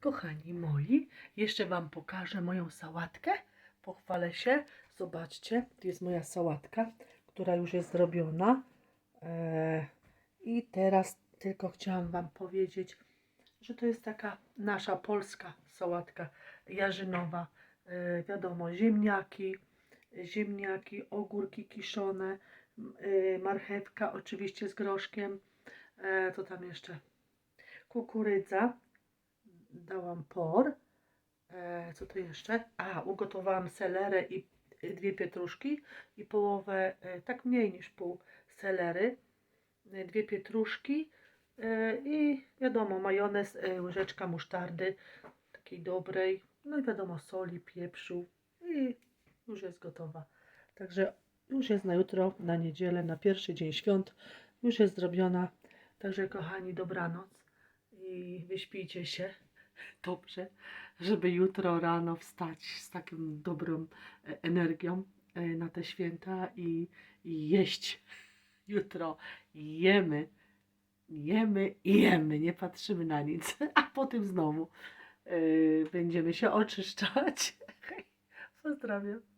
Kochani moi, jeszcze Wam pokażę moją sałatkę. Pochwalę się. Zobaczcie, to jest moja sałatka, która już jest zrobiona. Eee, I teraz tylko chciałam Wam powiedzieć, że to jest taka nasza polska sałatka jarzynowa. Eee, wiadomo, ziemniaki, ziemniaki, ogórki kiszone, y, marchewka oczywiście z groszkiem. Eee, co tam jeszcze? Kukurydza. Dałam por. Eee, co to jeszcze? A, ugotowałam selerę i dwie pietruszki i połowę, e, tak mniej niż pół selery, e, dwie pietruszki e, i wiadomo majonez, e, łyżeczka musztardy takiej dobrej, no i wiadomo soli, pieprzu i już jest gotowa. Także już jest na jutro, na niedzielę, na pierwszy dzień świąt, już jest zrobiona. Także kochani, dobranoc i wyśpijcie się dobrze, żeby jutro rano wstać z taką dobrą e, energią e, na te święta i, jeść. Jutro jemy, jemy i jemy, nie patrzymy na nic, a potem znowu e, będziemy się oczyszczać. Pozdrawiam.